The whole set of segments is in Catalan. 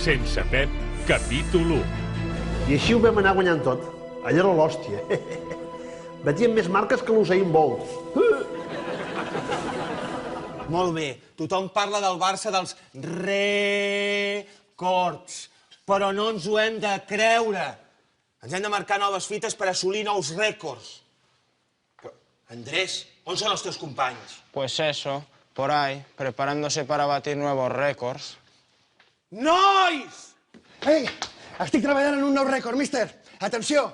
sense Pep, capítol 1. I així ho vam anar guanyant tot. Allò era l'hòstia. Batíem més marques que l'Usain Bolt. Molt bé, tothom parla del Barça dels records, però no ens ho hem de creure. Ens hem de marcar noves fites per assolir nous rècords. Però, Andrés, on són els teus companys? Pues eso, por ahí, preparándose para batir nuevos récords. Nois! Ei, estic treballant en un nou rècord, míster. Atenció.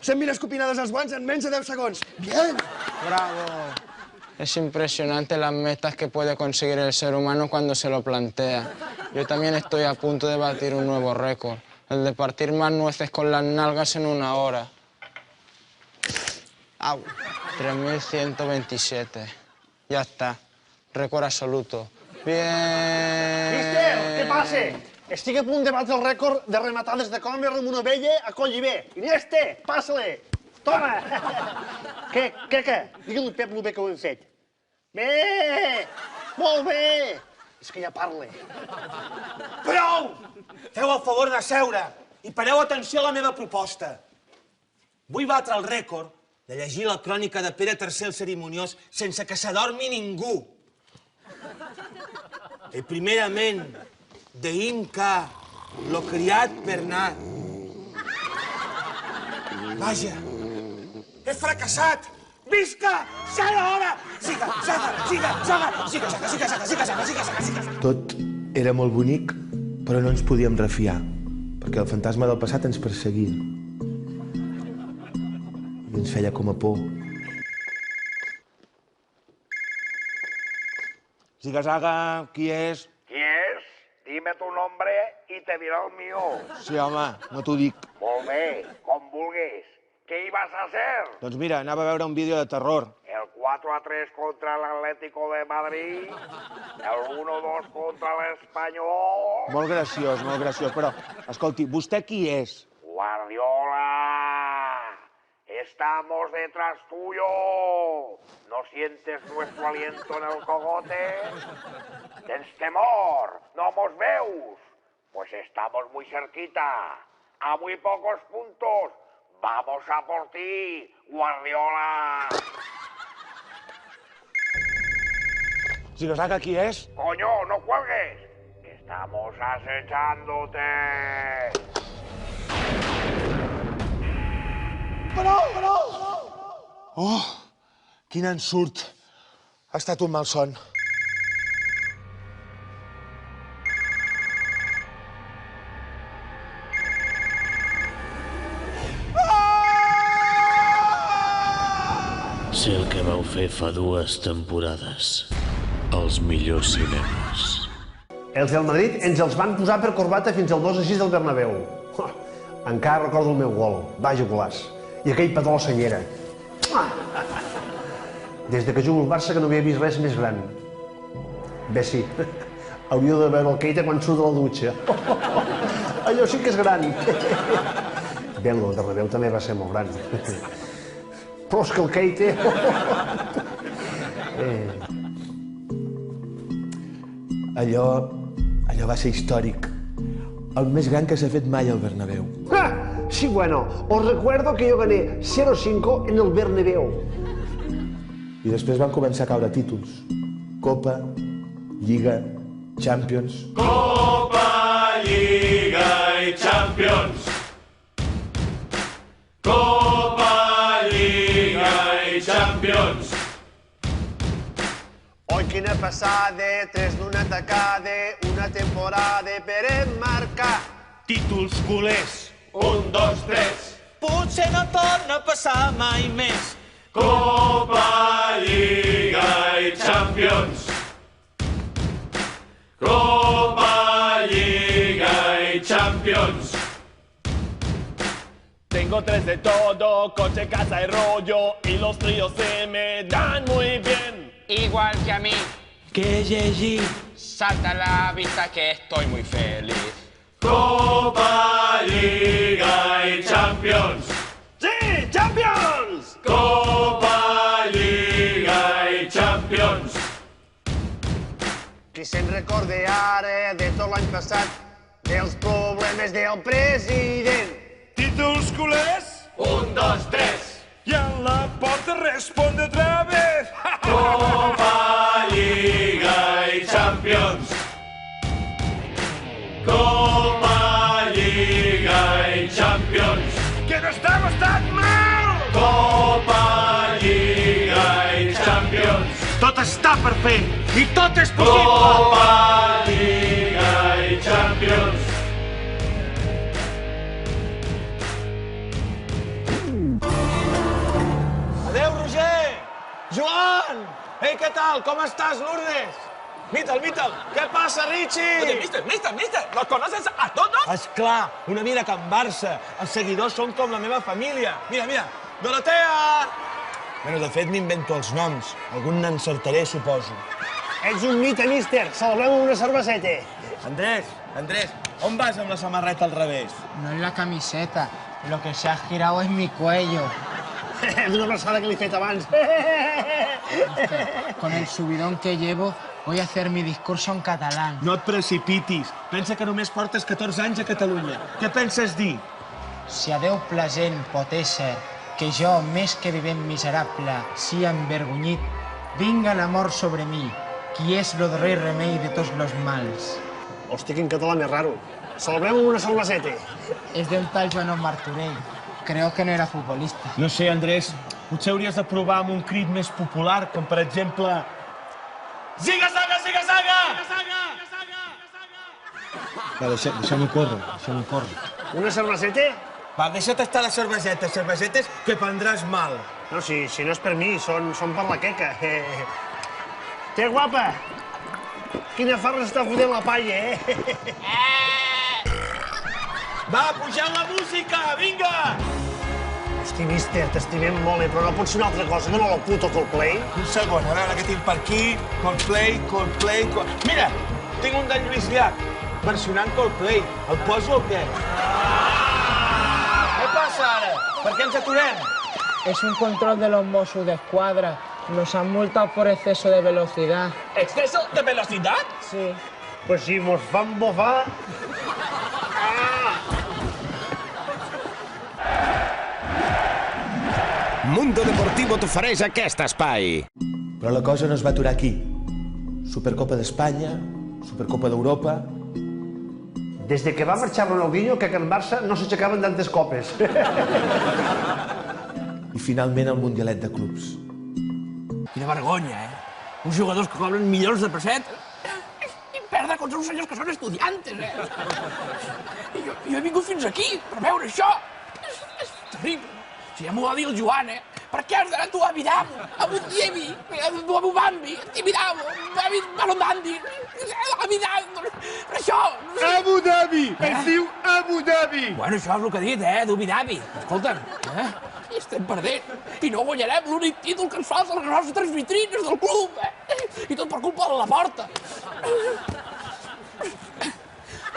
Cent mil escopinades als guants en menys de 10 segons. Bien. ¡Bravo! Es impresionante las metas que puede conseguir el ser humano cuando se lo plantea. Yo también estoy a punto de batir un nuevo récord, el de partir más nueces con las nalgas en una hora. Au, 3.127. Ya está, récord absoluto. Bien. Mister, què passa? Estic a punt de batre el rècord de rematades de còmer amb una vella a Collibé. Iniesta, passa-li. Toma. què, què, què? Digue-li Pep el bé que ho hem fet. Bé, molt bé. És que ja parla. Prou! Feu el favor de seure i pareu atenció a la meva proposta. Vull batre el rècord de llegir la crònica de Pere III el Cerimoniós sense que s'adormi ningú. I primerament, de Inca, lo criat Bernat. Vaja, he fracassat! Visca! Serà hora! Siga, saga, siga, saga, siga, saga, siga, saga, siga, saga, siga, saga, siga. Tot era molt bonic, però no ens podíem refiar, perquè el fantasma del passat ens perseguia. I ens feia com a por. Siga, saga, qui és? ¿Quién es? Dime tu nombre y te diré el mío. Sí, home, no t'ho dic. Molt bé, com vulguis. Què hi vas a hacer? Doncs mira, anava a veure un vídeo de terror. El 4 a 3 contra el Atlético de Madrid, el 1 2 contra l'Espanyol. Molt graciós, molt graciós. Però, escolti, vostè qui és? Guardiola, estamos detrás tuyo. ¿No sientes nuestro aliento en el cogote? ¿Tens temor? ¿No mos veus? Pues estamos muy cerquita, a muy pocos puntos. Vamos a por ti, Guardiola. Siga, saga, qui és? Coño, no cuelgues. Estamos acechándote. Oh, quin ensurt. Ha estat un malson. Sé el que vau fer fa dues temporades. Els millors cinemes. Els del Madrid ens els van posar per corbata fins al 2 a 6 del Bernabéu. Encara recordo el meu gol, vaja golaç. I aquell petó a la senyera. Des de que jugo al Barça que no havia vist res més gran. Bé, sí, hauríeu de veure el Keita quan surt de la dutxa. Allò sí que és gran. Bé, el Bernabéu també va ser molt gran. Però és que el Keita... Eh, Allò, allò va ser històric. El més gran que s'ha fet mai al Bernabéu. Sí, bueno, os recuerdo que yo gané 0-5 en el Bernabéu. I després van començar a caure títols. Copa, Lliga, Champions... Copa, Lliga i Champions. Copa, Lliga i Champions. Oi, quina passada, tres d'una tacada, una temporada per emmarcar. Títols culers. Un, dos, tres. Potser no torna a passar mai més. Copa, Lliga i Champions. Copa, Lliga i Champions. Tengo tres de todo, coche, casa y rollo, y los tríos se me dan muy bien. Igual que a mí, Què llegir? salta a la vista que estoy muy feliz. Copa, Lliga se'n recorde ara de tot l'any passat, dels problemes del president. Títulos culers. Un, dos, tres. Y en la porta responde otra vez. Tot està per fer i tot és possible. Copa, Liga y Champions. Adéu, Roger! Joan! Ei, què tal? Com estàs, Lourdes? Mitel, Mitel, què passa, Richie? Oye, mister, mister, mister, ¿los conoces a todos? Esclar, una vida que en Barça. Els seguidors són com la meva família. Mira, mira, Dorotea! Bueno, de fet, m'invento els noms. Algun n'encertaré, suposo. Ets un mite, míster. Celebrem una cerveseta. Andrés, Andrés, on vas amb la samarreta al revés? No es la camiseta, lo que se ha girado es mi cuello. D'una abraçada que li he fet abans. Con el subidón que llevo, voy a hacer mi discurso en catalán. No et precipitis. Pensa que només portes 14 anys a Catalunya. Què penses dir? Si a Déu plasent pot ésser que jo, més que vivent miserable, sia envergonyit, vinga l'amor sobre mi, qui és lo darrer remei de tots los mals. Hòstia, quin català més raro. Celebrem una cerveseta. És de un tal Joan Martorell. Creo que no era futbolista. No sé, Andrés, potser hauries de provar amb un crit més popular, com per exemple... Ziga, zaga, ziga, zaga! Va, deixem-ho córrer, deixem-ho córrer. Una cerveseta? Va, deixa't estar les cervesetes, cervesetes que prendràs mal. No, si, si no és per mi, són, són per la queca. Eh. Té, guapa! Quina farra està fotent la palla, eh? Va, pugeu la música, vinga! Hosti, mister, t'estimem molt, eh, però no pot ser una altra cosa no el puto Coldplay. Un segon, a veure què tinc per aquí. Coldplay, Coldplay... Col... Mira, tinc un d'en Lluís Llach, versionant Coldplay. El poso o què? Què passa ara? Per què ens aturem? Es un control de los Mossos de Escuadra. Nos han multado por exceso de velocidad. ¿Exceso de velocidad? Sí. Pues si mos fan bofar... Mundo Deportivo t'ofereix aquest espai. Però la cosa no es va aturar aquí. Supercopa d'Espanya, Supercopa d'Europa... Des de que va marxar Ronaldinho, que a Can Barça no s'aixecaven tantes copes. I finalment el Mundialet de Clubs. Quina vergonya, eh? Uns jugadors que cobren milions de pessetes i perden contra uns senyors que són estudiantes, eh? I jo, jo he vingut fins aquí per veure això. És, és terrible. Si ja m'ho va dir el Joan, eh? Per què has d'anar tu a Vidamo, a Butievi, a Bubambi, a Tibidamo, a Balondandi, Dhabi! Es diu Abu Dhabi! Bueno, això és el que he dit, eh, d'Abu Dhabi. Escolta'm, eh? I estem perdent. I no guanyarem l'únic títol que ens falta a les nostres vitrines del club, eh? I tot per culpa de la porta.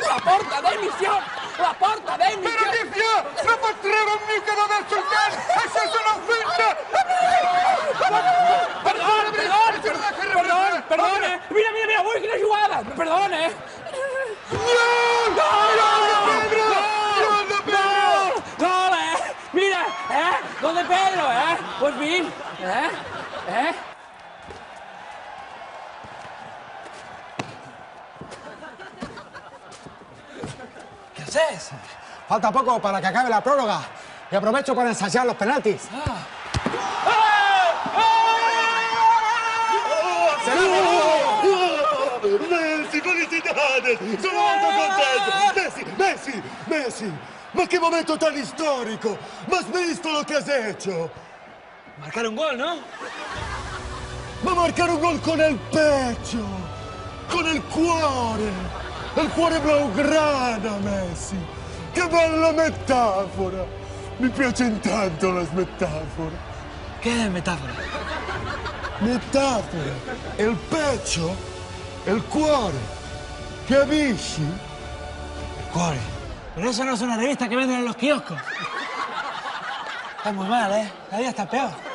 La porta d'emissió! La porta d'emissió! Però què fia? No pots treure un mica de dessortant! Això és una ofensa! Perdona, perdona, perdona, perdona. Mira, mira, mira, ui, quina jugada. Perdona, eh? Eh? Eh? ¿Qué haces? Falta poco para que acabe la prórroga. Y aprovecho para ensayar los penaltis. Messi, felicidades! Sono molto contento! Messi, Messi, Messi! Ma che momento tan histórico! ¿Ma has visto lo que has hecho? Marcar un gol, ¿no? Ma marcare un gol con il pecho! Con il cuore! Il cuore blaugrana, Messi! Che bella metafora! Mi piace tanto la metafora! Che metafora? Metafora! Il pecho il cuore! Capisci? Cuore. Pero eso no es una revista que venden en los kioscos. Está muy mal, ¿eh? Cada día está peor.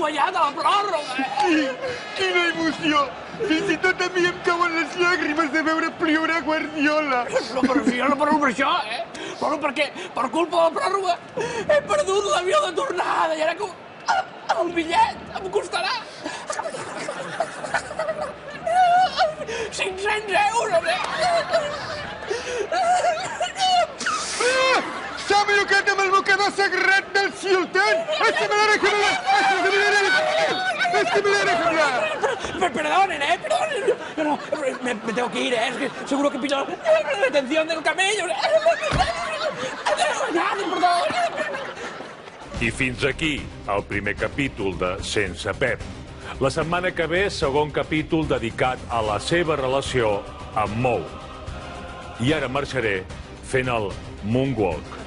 Guanyat a la pròrroga. Eh? Sí, quina emoció! Fins i tot a mi em cauen les llàgrimes de veure ploure Guardiola. No, però si jo no parlo per això, eh? Parlo perquè, per culpa de la pròrroga, he perdut l'avió de tornada i ara com... El bitllet em costarà... 500 euros, eh? Ah! ¿Sabe lo que amb el bocador sagrat del sultán? ¡Es que me la dejen hablar! ¡Es que me la dejen hablar! ¡Es que me la dejen hablar! Per- Perdonen, eh, perdonen. No, no, me, me tengo que ir, eh. Es que seguro que pillo la detención del camello. I fins aquí el primer capítol de Sense Pep. La setmana que ve, segon capítol dedicat a la seva relació amb Mou. I ara marxaré fent el Moonwalk.